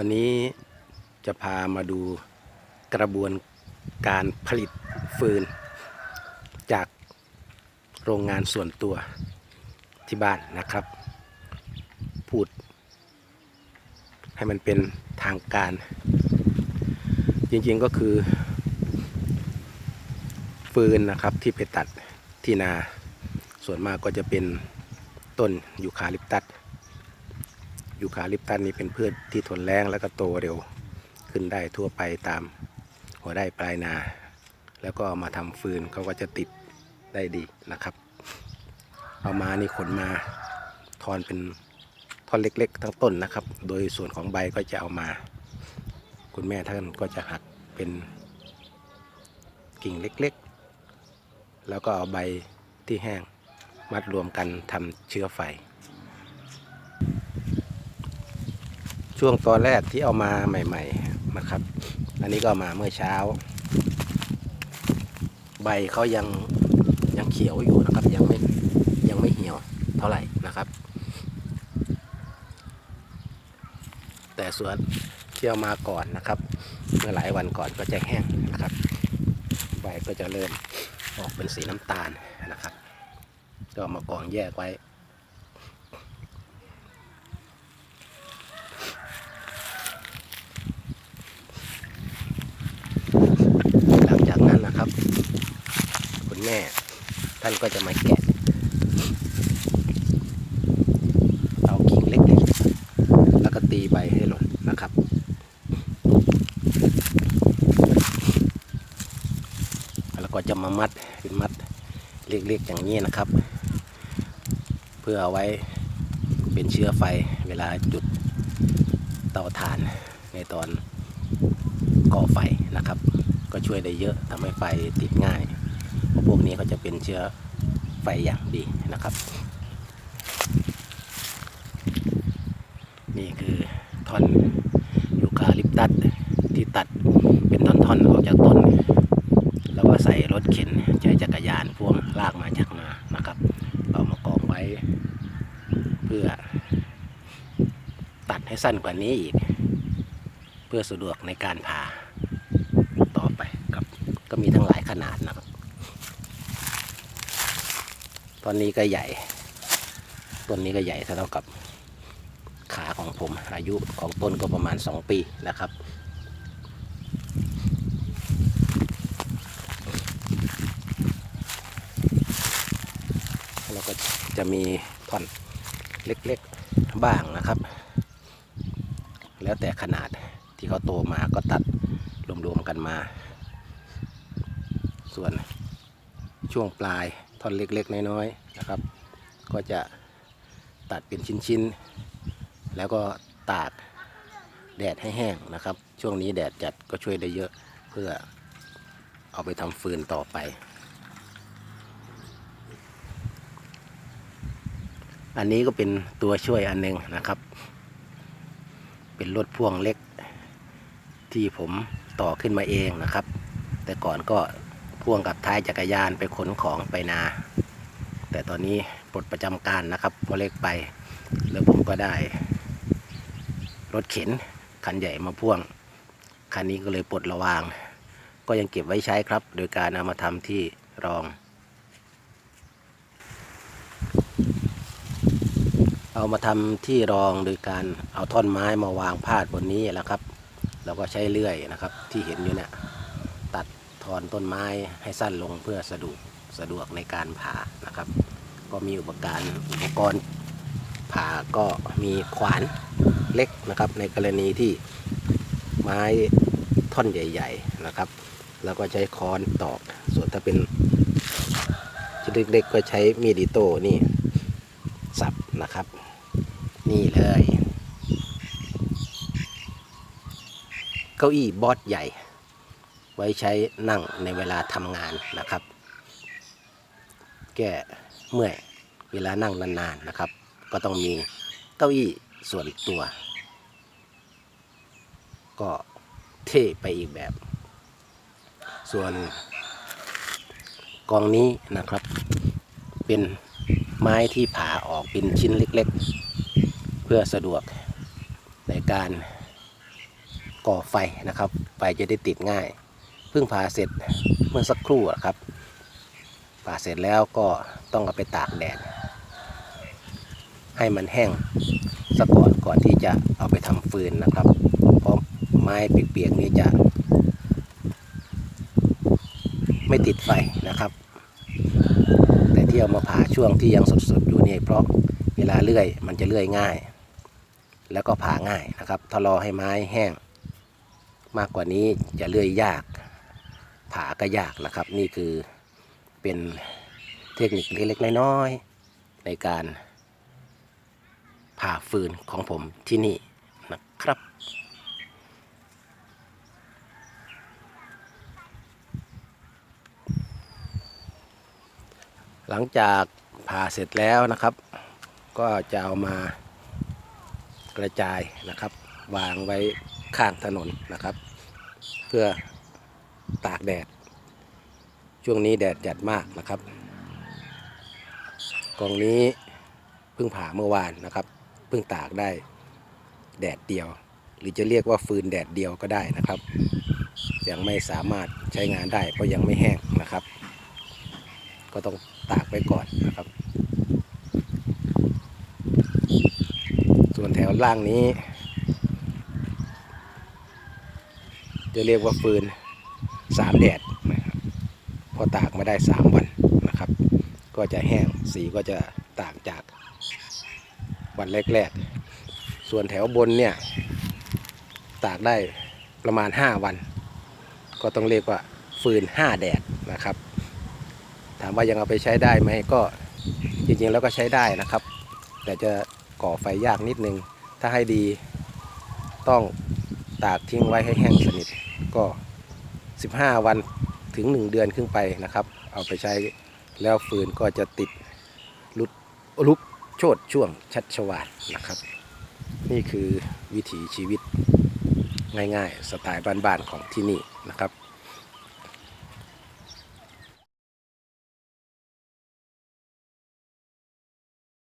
วันนี้จะพามาดูกระบวนการผลิตฟืน จากโรงงานส่วนตัวที่บ้านนะครับ พูด ให้มันเป็นทางการ จริงๆก็คือ ฟืนนะครับที่ไปตัดที่นา ส่วนมากก็จะเป็นต้นยูคาลิปตัส ยูคาลิปตัสนี่เป็นพืชที่ทนแรงแล้วก็โตเร็วขึ้นได้ทั่วไปตามหัวได้ปลายนา แล้วก็เอามาทำฟืนเขาก็จะติดได้ดีนะครับ เอามานี่ขนมาทอนเป็นท่อนเล็กๆ ทั้งต้นนะครับ โดยส่วนของใบก็จะเอามา คุณแม่ท่านก็จะหักเป็นกิ่งเล็กๆ แล้วก็เอาใบที่แห้งมัดรวมกันทำเชื้อไฟ ช่วงตอนแรกที่เอามาใหม่ ๆ นะครับ อันนี้ก็มาเมื่อเช้า ใบเขายังยังเขียวอยู่นะครับ ยังไม่ยังไม่เหี่ยวเท่าไหร่นะครับ แต่ส่วนที่เอามาก่อนนะครับ เมื่อหลายวันก่อนก็จะแห้งนะครับ ใบก็จะเริ่มออกเป็นสีน้ำตาลนะครับ ก็มากรองแยกไว้ หลังจากนั้นนะครับ คุณ แม่ ท่านก็จะมาแกะเอากิ่งเล็กๆแล้วก็ตีใบให้หล่นนะครับ แล้วก็จะมามัดเป็นมัดเล็กๆอย่างนี้นะครับ เพื่อเอาไว้เป็นเชื้อไฟเวลาจุดเตาถ่านในตอนก่อไฟนะครับ ก็ช่วยได้เยอะทำให้ไฟติดง่าย พวกนี้เขาจะเป็นเชื้อไฟอย่างดีนะครับ นี่คือท่อนยูคาลิปตัสที่ตัดเป็นท่อนๆออกจากต้น แล้วก็ใส่รถเข็นใช้จักรยานพ่วงลากมาจากนานะครับ เอามากองไว้ เพื่อ ตัดให้สั้นกว่านี้อีก เพื่อสะดวกในการผ่าต่อไปครับก็มีทั้งหลายขนาดนะครับ ตอนนี้ก็ใหญ่ ต้นนี้ก็ใหญ่เท่ากับขาของผม อายุของต้นก็ประมาณ 2 ปีนะครับแล้วก็จะมีท่อนเล็กๆบ้างนะครับ แล้วแต่ขนาดที่เขาโตมาก็ตัดรวมๆกันมา ส่วนช่วงปลาย ท่อนเล็กๆ น้อยๆนะครับ ก็จะตัดเป็นชิ้นๆ แล้วก็ตากแดดให้แห้งนะครับ ช่วงนี้แดดจัดก็ช่วยได้เยอะเพื่อเอาไปทำฟืนต่อไป อันนี้ก็เป็นตัวช่วยอันหนึงนะครับ เป็นรถพ่วงเล็กที่ผมต่อขึ้นมาเองนะครับ แต่ก่อนก็ พ่วงกับท้ายจักรยานไปขนของไปนา แต่ตอนนี้ปลดประจำการนะครับพอเล็กไป แล้วผมก็ได้ รถเข็นคันใหญ่มาพ่วง คันนี้ก็เลยปลดระวาง ก็ยังเก็บไว้ใช้ครับ โดยการเอามาทำที่รอง เอามาทำที่รองโดยการเอาท่อนไม้มาวางพาดบนนี้แหละครับ แล้วก็ใช้เลื่อยนะครับที่เห็นอยู่เนี่ย ตัดทอนต้นไม้ให้สั้นลงเพื่อสะดวกสะดวกในการผ่านะครับ ก็มีอุปกรณ์อุปกรณ์ผ่าก็มีขวานเล็กนะครับ ในกรณีที่ไม้ท่อนใหญ่ ๆนะครับ แล้วก็ใช้ค้อนตอกส่วนถ้าเป็นชิ้นเล็กๆก็ใช้มีดอิโต้นี่สับนะครับ นี่เลย เก้าอี้บอสใหญ่ ไว้ใช้นั่งในเวลาทำงานนะครับ แก้เมื่อยเวลานั่งนานๆนะครับ ก็ต้องมีเก้าอี้ส่วนตัว ก็เท่ไปอีกแบบ ส่วนกองนี้นะครับ เป็นไม้ที่ผ่าออกเป็นชิ้นเล็กๆ เพื่อสะดวกในการก่อไฟนะครับ ไฟจะได้ติดง่าย พิ่งผ่าเสร็จเมื่อสักครู่ครับผ่าเสร็จแล้วก็ต้องเอาไปตากแดดให้มันแห้งซะก่อนก่อนที่จะเอาไปทำฟืนนะครับ เพราะไม้เปียกๆนี้จะ ไม่ติดไฟนะครับ แต่ที่เอามาผ่าช่วงที่ยังสดๆอยู่นี่เพราะเวลาเลื่อยมันจะเลื่อยง่าย แล้วก็ผ่าง่ายนะครับถ้ารอให้ไม้แห้ง มากกว่านี้จะเลื่อยยากาก็ยากนะครับ นี่คือเป็นเทคนิคเล็กๆน้อยๆในการผ่าฟืนของผมที่นี่นะครับหลังจากผ่าเสร็จแล้วนะครับ ก็จะเอามากระจายนะครับ วางไว้ข้างถนนนะครับ เพื่อ ตากแดด ช่วงนี้แดดจัดมากนะครับกองนี้เพิ่งผ่าเมื่อวานนะครับเพิ่งตากได้แดดเดียว หรือจะเรียกว่าฟืนแดดเดียวก็ได้นะครับ ยังไม่สามารถใช้งานได้เพราะยังไม่แห้งนะครับ ก็ต้องตากไว้ก่อนนะครับ ส่วนแถวล่างนี้ จะเรียกว่าฟืน สามแดดนะครับพอตากมาได้สามวันนะครับ ก็จะแห้งสีก็จะต่างจากวันแรกๆ ส่วนแถวบนเนี่ย ตากได้ประมาณ 5 วัน ก็ต้องเรียกว่าฟืน 5 แดดนะครับ ถามว่ายังเอาไปใช้ได้ไหมก็จริงๆแล้วก็ใช้ได้นะครับ แต่จะก่อไฟยากนิดนึง ถ้าให้ดีต้องตากทิ้งไว้ให้แห้งสนิทก็ 15 วันถึง 1 เดือนขึ้นไปนะครับ เอาไปใช้แล้วฟืนก็จะติดลุดลุกโชดช่วงชัดชวาดนะครับ นี่คือวิถีชีวิตง่ายๆ สไตล์บ้านๆของที่นี่นะครับ